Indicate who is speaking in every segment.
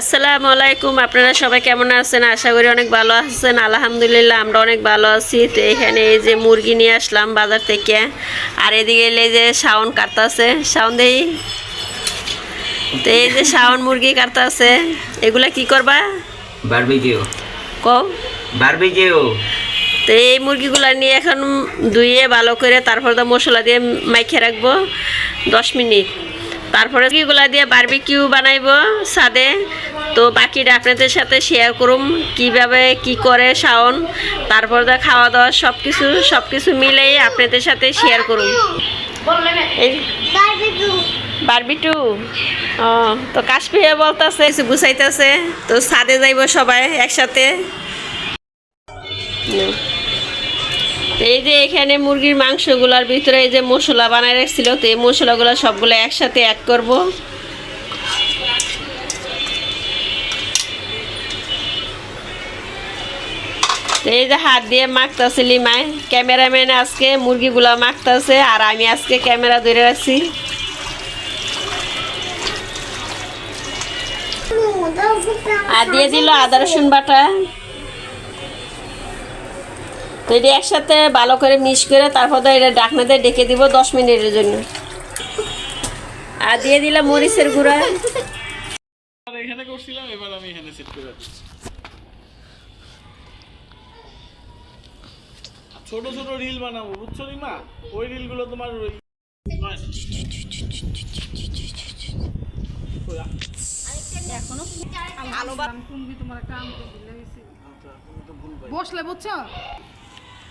Speaker 1: আসসালামু আলাইকুম আপনারা সবাই কেমন আছেন? আশা করি অনেক ভালো আছেন। আলহামদুলিল্লাহ আমরা অনেক ভালো আছি। তো এখানে এই যে মুরগি নিয়ে আসলাম বাজার থেকে। আর এদিকে এলে এই যে শাওন কাটতাছে। শাওন দেই। তো এই যে শাওন মুরগি কাটতাছে। এগুলা কি করবা?
Speaker 2: বারবিকিউ।
Speaker 1: কও।
Speaker 2: বারবিকিউ।
Speaker 1: তো এই মুরগিগুলা নিয়ে এখন ধুয়ে ভালো করে তারপর তো মশলা দিয়ে মাইখে রাখব। দশ মিনিট। তারপরে মুরগিগুলা দিয়ে বারবিকিউ বানাইবো সাদে তো বাকিটা আপনাদের সাথে শেয়ার করুম, কীভাবে কি করে শাওন, তারপর তো খাওয়া দাওয়া সব কিছু সব কিছু মিলেই আপনাদের সাথে শেয়ার এই বারবিটু ও, তো কাশ্মীরে বলতেছে, কিছু গুছাইতেছে, তো সাদে যাইব সবাই একসাথে। এই যে এখানে মুরগির মাংসগুলোর ভিতরে এই যে মশলা বানায় রাখছিল, তো এই মশলাগুলো সবগুলো একসাথে অ্যাড করব। এই যে হাত দিয়ে মাখতেছে লিমায় ক্যামেরাম্যান আজকে মুরগিগুলো মাখতেছে আর আমি আজকে ক্যামেরা ধরে রাখছি। আর দিয়ে দিল আদা রসুন বাটা। তো এটা একসাথে ভালো করে মিক্স করে তারপর তো এটা ডাকনাতে ডেকে দিব দশ মিনিটের জন্য। আর দিয়ে দিলাম মরিচের গুঁড়া।
Speaker 3: এখানে করছিলাম এবার আমি এখানে সেট করে ছোট ছোট রিল বানাবো বুঝছ মা ওই রিলগুলো তোমার ওই
Speaker 4: বসলে বুঝছ?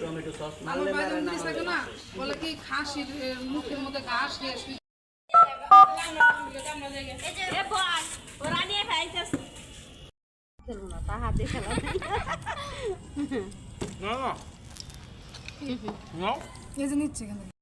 Speaker 2: টমেটো সস
Speaker 4: আমার বাইরে মুড়ি থাকে না?
Speaker 2: না।
Speaker 4: বলে কি খাসির মুখের মধ্যে ঘাস দিয়ে শুই
Speaker 3: না না। না।
Speaker 4: এই যে নিচ্ছে থেকে।